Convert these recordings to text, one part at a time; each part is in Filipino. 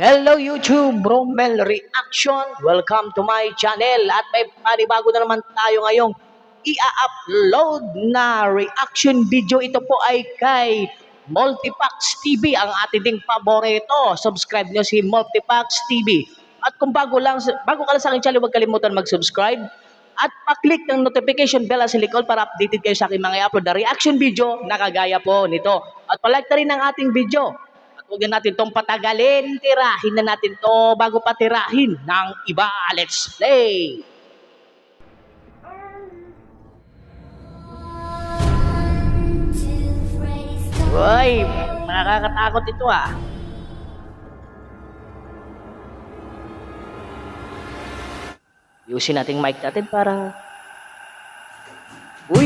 Hello YouTube, Rommel Reaction. Welcome to my channel. At may panibago na naman tayo ngayong i-upload na reaction video. Ito po ay kay Multipax TV, ang ating paborito. Subscribe nyo si Multipax TV. At kung bago lang, bago ka lang sa aking channel, huwag kalimutan mag-subscribe. At pa-click ng notification bell sa likod para updated kayo sa aking mga i-upload na reaction video na kagaya po nito. At palike na rin ang ating video. Huwag na natin tong patagalin, tirahin na natin to bago pa tirahin ng iba. Let's play! Uy, nakakatakot ito ah. Yusin nating mic natin para... Uy!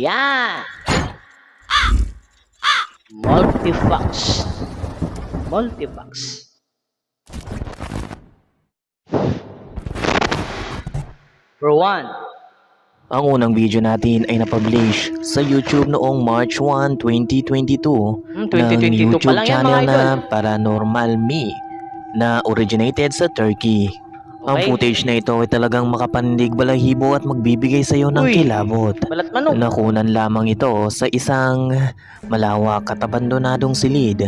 Yan! Multifax. Multifax. For one. Ang unang video natin ay napublish sa YouTube noong March 1, 2022 Hmm, ng 2022 pa YouTube lang yan channel na Paranormal Me na originated sa Turkey. Ang Okay. footage na ito ay talagang makapandig balahibo at magbibigay sa iyo ng Uy. kilabot. Balat manok. Nakunan lamang ito sa isang malawak at abandonadong silid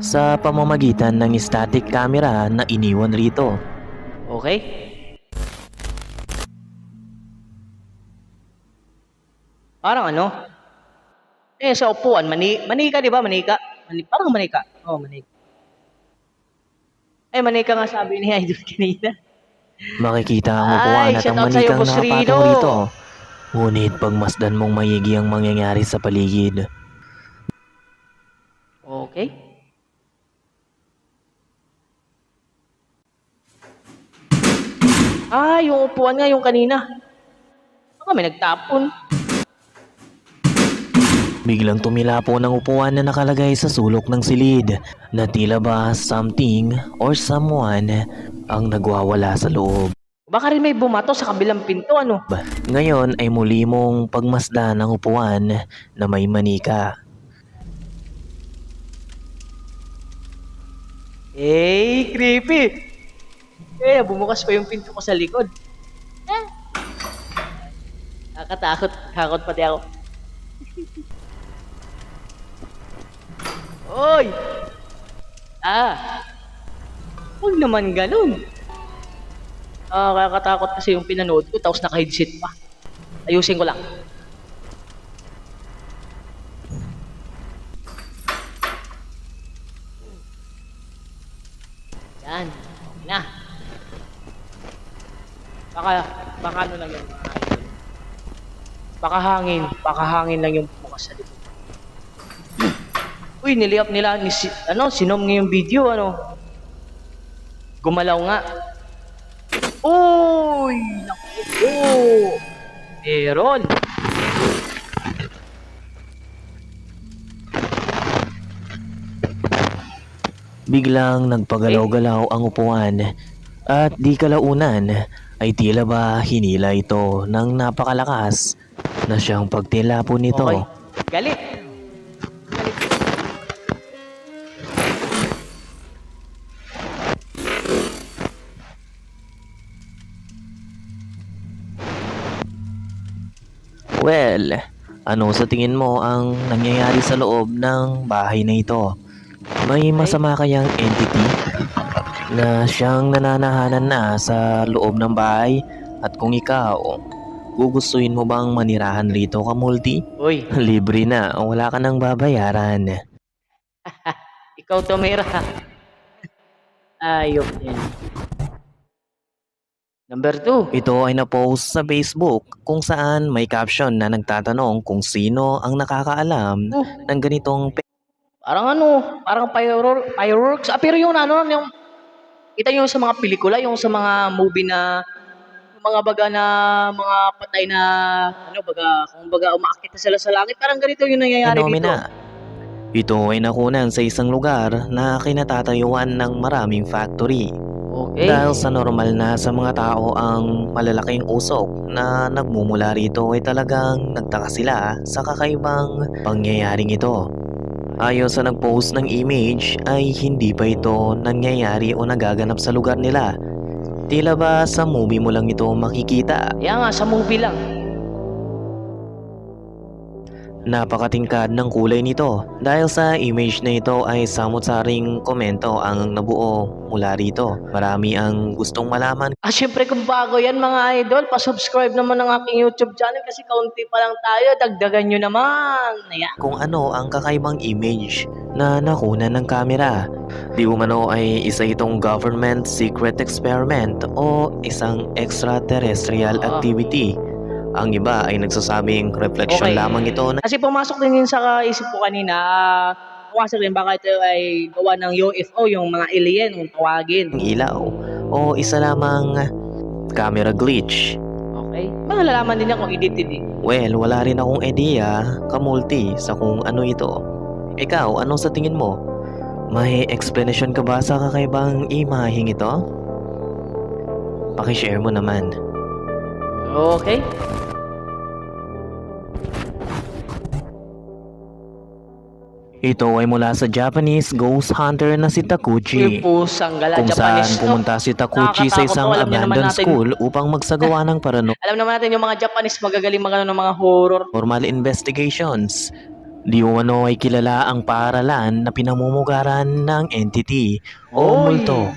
sa pamamagitan ng static camera na iniwan rito. Okay? Parang ano? Eh, sa upuan, mani manika, di ba? Manika. Mani parang manika. Oo, oh, manika. Eh, manika nga sabi ni Idol kanina. Makikita ang Ay, upuan at ang out sa'yo, manikang Boss nakapatong Rino. rito. Ngunit pagmasdan mong mayigi ang mangyayari sa paligid. Okay? Ah, yung upuan nga, yung kanina. Baka may nagtapon. Biglang tumilapo ng upuan na nakalagay sa sulok ng silid na tila ba something or someone ang nagwawala sa loob. Baka rin may bumato sa kabilang pinto, ano? Ngayon ay muli mong pagmasdan ng upuan na may manika. Eh, creepy! Eh, bumukas pa yung pinto ko sa likod. Eh. Nakakatakot. Takot pati ako. Oy! Ah! Huwag naman ganun. Ah, nakakatakot kasi yung pinanood ko tapos naka-headset pa. Ayusin ko lang. Yan. Yan Na. Baka, baka ano lang yun. mga idol. Baka hangin. Baka hangin lang yung bukas sa likod. Uy, niliap nila, ni, si, ano, sinom nga yung video, ano. Gumalaw nga. Uy! Naku! Meron! Biglang nagpagalaw-galaw ang upuan at di kalaunan ay tila ba hinila ito ng napakalakas na siyang pagtilapo nito. Okay. Well, ano sa tingin mo ang nangyayari sa loob ng bahay na ito? May masama kayang entity na siyang nananahanan na sa loob ng bahay at kung ikaw, gugustuhin mo bang manirahan rito ka multi? Uy, Libre na, wala ka nang babayaran. ikaw tumira. Ayop din. Number two. Ito ay na-post sa Facebook kung saan may caption na nagtatanong kung sino ang nakakaalam Oh, ng ganitong parang ano, parang fire, fireworks. Ah, pero yung ano, yung, kita nyo sa mga pelikula, yung sa mga movie na, yung mga baga na, mga patay na, ano, baga, kung baga umaakit na sila sa langit, parang ganito yung nangyayari dito. Phenomena. Ito ay nakunan sa isang lugar na kinatatayuan ng maraming factory. Okay. Dahil sa normal na sa mga tao ang malalaking usok na nagmumula rito ay talagang nagtaka sila sa kakaibang pangyayaring ito. Ayon sa nag-post ng image ay hindi pa ito nangyayari o nagaganap sa lugar nila. Tila ba sa movie mo lang ito makikita? Kaya nga, sa movie lang. Napakatingkad ng kulay nito dahil sa image na ito ay samot-saring komento ang nabuo mula rito. Marami ang gustong malaman Ah, syempre kung bago yan mga idol, pa-subscribe naman ng aking YouTube channel kasi kaunti pa lang tayo, dagdagan nyo naman. Ayan. kung ano ang kakaibang image na nakuna ng kamera. Di umano ay isa itong government secret experiment o isang extraterrestrial Ah. activity. Ang iba ay nagsasabing reflection Okay. lamang ito ng Kasi pumasok din yun sa isip ko kanina, ah, pumasok din baka ito ay gawa ng UFO, yung mga alien, kung tawagin. ilaw o isa lamang camera glitch. Okay? Malalaman din niya kung edited eh. Well, wala rin akong idea kamulti sa kung ano ito. Ikaw, ano sa tingin mo? May explanation ka ba sa kakaibang imaheng ito? Pakishare mo naman. Okay? Ito ay mula sa Japanese ghost hunter na si Takuchi. Kung saan pumunta si Takuchi sa isang abandoned school upang magsagawa ng Alam naman natin yung mga Japanese magagaling mga ng mga horror. paranormal investigations. Di umano ay kilala ang paaralan na pinamumugaran ng entity o multo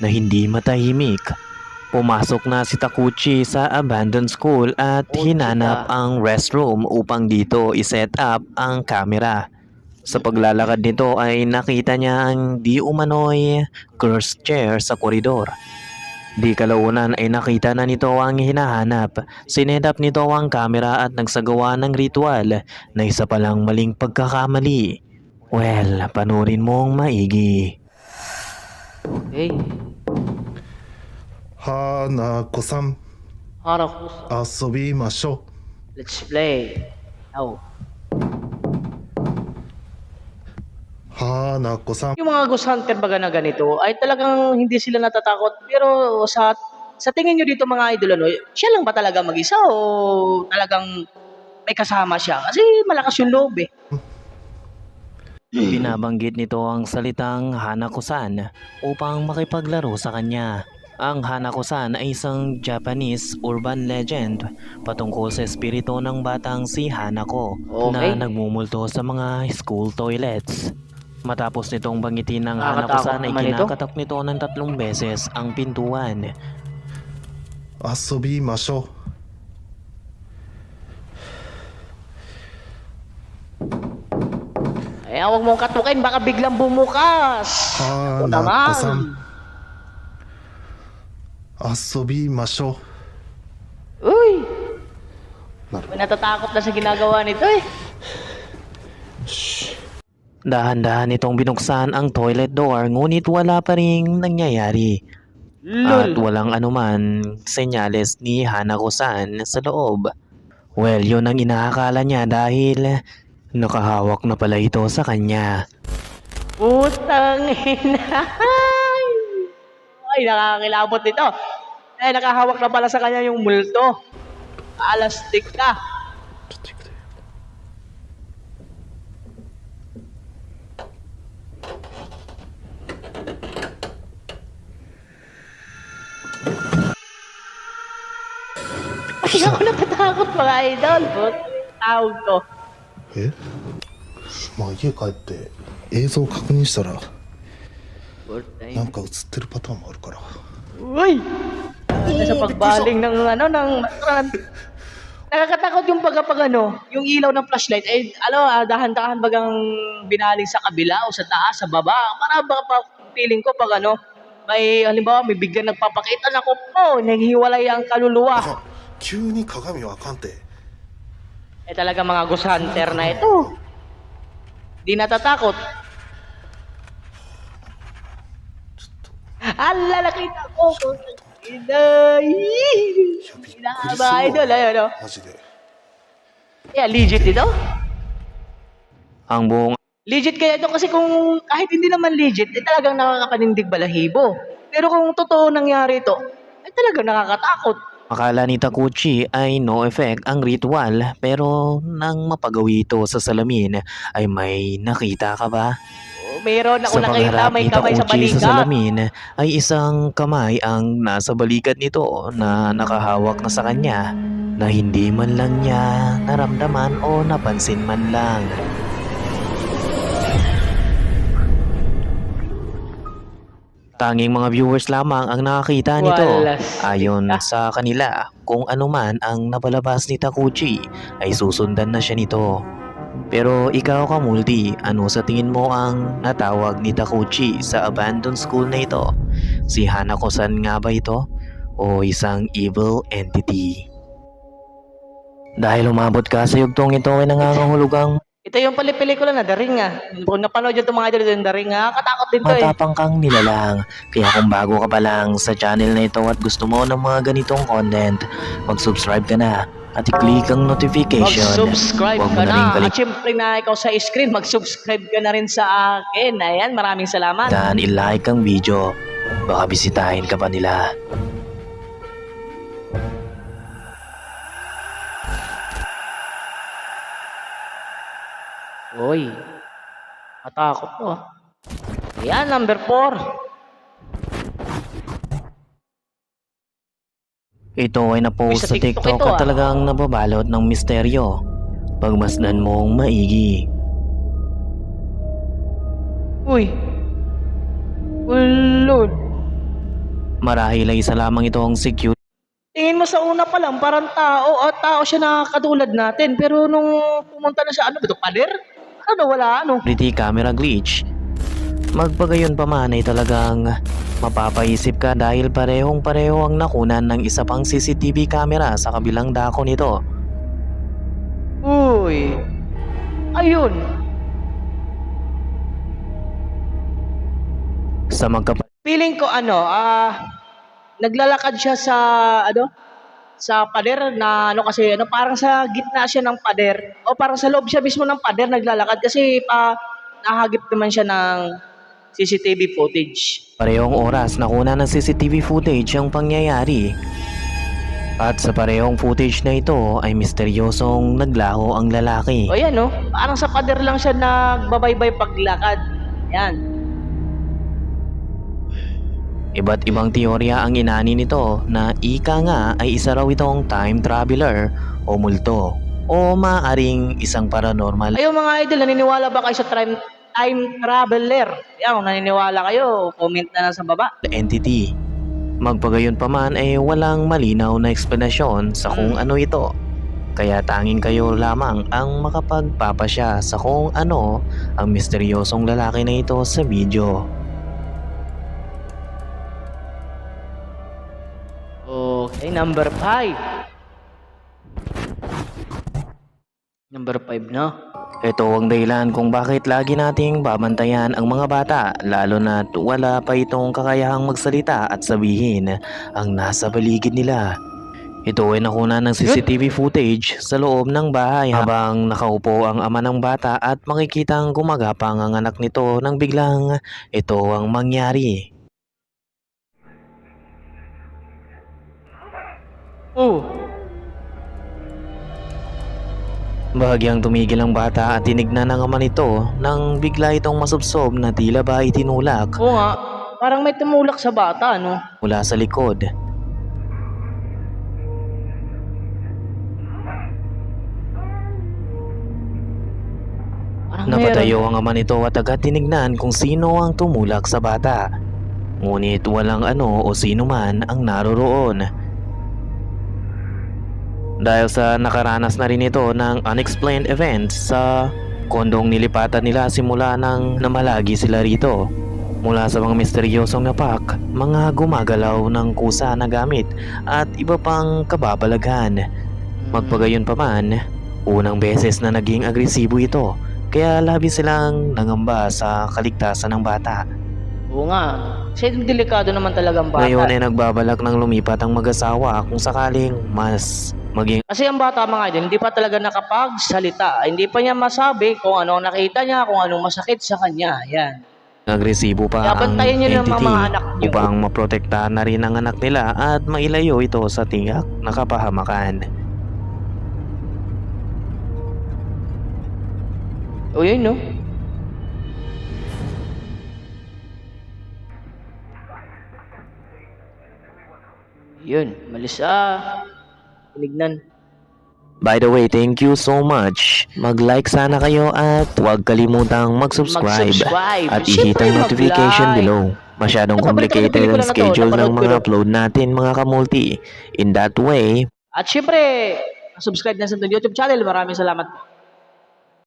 na hindi matahimik. Pumasok na si Takuchi sa abandoned school at hinanap ang restroom upang dito iset up ang camera. Sa paglalakad nito ay nakita niya ang di umano'y cursed chair sa koridor. Di kalaunan ay nakita na nito ang hinahanap. Sinedap nito ang kamera at nagsagawa ng ritual na isa palang maling pagkakamali. Well, panurin mong maigi. Okay. 花子さん Harakus. 遊びましょ Let's play. Oh. う花子さん Yung mga ghost hunter baga na ganito ay talagang hindi sila natatakot pero sa sa tingin nyo dito mga idol ano, siya lang ba talaga mag-isa o talagang may kasama siya? Kasi malakas yung loob eh. Binabanggit nito ang salitang Hanakusan upang makipaglaro sa kanya. Ang Hanakusan ay isang Japanese urban legend patungkol sa espiritu ng batang si Hanako okay. na nagmumulto sa mga school toilets. Matapos nitong bangitin ng Hanakusan ay kinakatak nito ng tatlong beses ang pintuan. Asobi masyo. Eh, huwag mong katukin, baka biglang bumukas. Ah, Hanako-san. 遊びましょ Uy, うなる may natatakot na sa ginagawa nito eh. Dahan-dahan itong binuksan ang toilet door ngunit wala pa ring nangyayari. At Lol. walang anuman senyales ni Hanako-san sa loob. Well, yun ang inaakala niya dahil nakahawak na pala ito sa kanya. Putang ina. Ay, nakakilabot nito. Eh, nakahawak na pala sa kanya yung multo. Alastik ka. ちょっと行くで Ay, ako natatakot mga idol. But, tawag ko. えまあ家帰って映像確認したら Putang なんか映ってるパターンもあるから Uy! Nasa pagbaling ng ano, ng Nakakatakot yung pagka pag ano, yung ilaw ng flashlight, eh, ano, ah, dahan-dahan bagang binaling sa kabila o sa taas, sa baba. Para ba, pa, feeling ko pag ano, may, halimbawa, may biglang nagpapakita na ko po, naghiwalay ang kaluluwa. あ急に鏡はあかんて Eh talaga mga ghost hunter na ito. Di natatakot. Ang lalaki na ko. Nakaba idol, ayun o. Yeah, legit ito? Ang buong... Legit kaya ito kasi kung kahit hindi naman legit, eh, talagang nakakapanindig balahibo. Pero kung totoo nangyari ito, ay talagang nakakatakot. Akala ni Takuchi ay no effect ang ritual pero nang mapagawi ito sa salamin ay may nakita ka ba? Meron ako sa nakita pagharap may kamay sa Takuchi sa balikat. salamin ay isang kamay ang nasa balikat nito na nakahawak na sa kanya na hindi man lang niya naramdaman o napansin man lang. Tanging mga viewers lamang ang nakakita nito. Walas. Ayon sa kanila, kung ano man ang napalabas ni Takuchi ay susundan na siya nito. Pero ikaw ka multi, ano sa tingin mo ang natawag ni Takuchi sa abandoned school na ito? Si Hanako-san nga ba ito? O isang evil entity? Dahil umabot ka sa yugtong ito ay nangangahulugang Ito yung pali pelikula na The Ring ah. Kung napanood yung mga idol yung The Ring ah, katakot din to eh. matapang kang nilalang. Kaya kung bago ka pa lang sa channel na ito at gusto mo ng mga ganitong content, mag-subscribe ka na at i-click ang notification. Mag-subscribe mo ka na At syempre na ikaw sa screen, mag-subscribe ka na rin sa akin. Ayan, maraming salamat. Dan i-like ang video. Baka bisitahin ka pa nila. Uy, matakot ah. Ayan, number 4. Ito ay na-post sa TikTok TikTok at ah. talagang nababalot ng misteryo. Pagmasdan mong maigi. Uy. Ulod. Marahil ay isa lamang itong security Tingin mo sa una pa lang, parang tao, at tao siya na katulad natin. Pero nung pumunta na siya, ano ba ito, pader? Ano, wala, ano? camera glitch. Magpagayon pa man ay talagang mapapaisip ka dahil parehong pareho ang nakunan ng isa pang CCTV camera sa kabilang dako nito. Uy. Ayun. Sa magkapa Feeling ko ano, ah naglalakad siya sa ano sa pader na ano kasi ano parang sa gitna siya ng pader o parang sa loob siya mismo ng pader naglalakad kasi pa nahagip naman siya ng CCTV footage. Parehong oras nakuna ng CCTV footage ang pangyayari. At sa parehong footage na ito ay misteryosong naglaho ang lalaki. O yan no, parang sa pader lang siya nagbabaybay paglakad. Yan. Iba't ibang teorya ang inani nito na ika nga ay isa raw itong time traveler o multo o maaring isang paranormal Ayun mga idol, naniniwala ba kayo sa time, time traveler? Yan, kung naniniwala kayo, comment na lang sa baba. entity. Magpagayon pa man ay walang malinaw na eksplanasyon sa kung ano ito. Kaya tanging kayo lamang ang makapagpapasya sa kung ano ang misteryosong lalaki na ito sa video. Okay, number 5. Number 5 na. Ito ang dahilan kung bakit lagi nating babantayan ang mga bata lalo na wala pa itong kakayahang magsalita at sabihin ang nasa paligid nila. Ito ay nakuna ng CCTV footage sa loob ng bahay habang nakaupo ang ama ng bata at makikitang gumagapang ang anak nito nang biglang ito ang mangyari. Oh, Bahagyang tumigil ang bata at tinignan ng ama nito nang bigla itong masubsob na tila ba itinulak oo nga. Parang may tumulak sa bata, no? mula sa likod. Parang Napatayo ang ama nito at agad tinignan kung sino ang tumulak sa bata. Ngunit walang ano o sino man ang naroroon. Dahil sa nakaranas na rin ito ng unexplained events sa kondong nilipatan nila simula nang namalagi sila rito. Mula sa mga misteryosong napak, mga gumagalaw ng kusa na gamit at iba pang kababalaghan. Magpagayon pa man, unang beses na naging agresibo ito kaya labi silang nangamba sa kaligtasan ng bata. Oo nga. Kasi delikado naman talagang bata. Ngayon ay nagbabalak ng lumipat ang mag-asawa kung sakaling mas maging Kasi ang bata mga idol, hindi pa talaga nakapagsalita. Hindi pa niya masabi kung ano ang nakita niya, kung anong masakit sa kanya. Yan. agresibo pa Kaya ang niyo entity ng mga anak niyo. upang maprotektahan na rin ang anak nila at mailayo ito sa tingak na kapahamakan. O yun, no? Yun, malis ah. Tinignan. By the way, thank you so much. Mag-like sana kayo at huwag kalimutang mag-subscribe Mag-subscribe. at Siyempre, i-hit ang notification mag-like. below. Masyadong Napabalik na complicated ang na to, schedule ng napanood ko mga na. upload natin mga kamulti. In that way, At syempre, subscribe na sa ating YouTube channel. Maraming salamat po.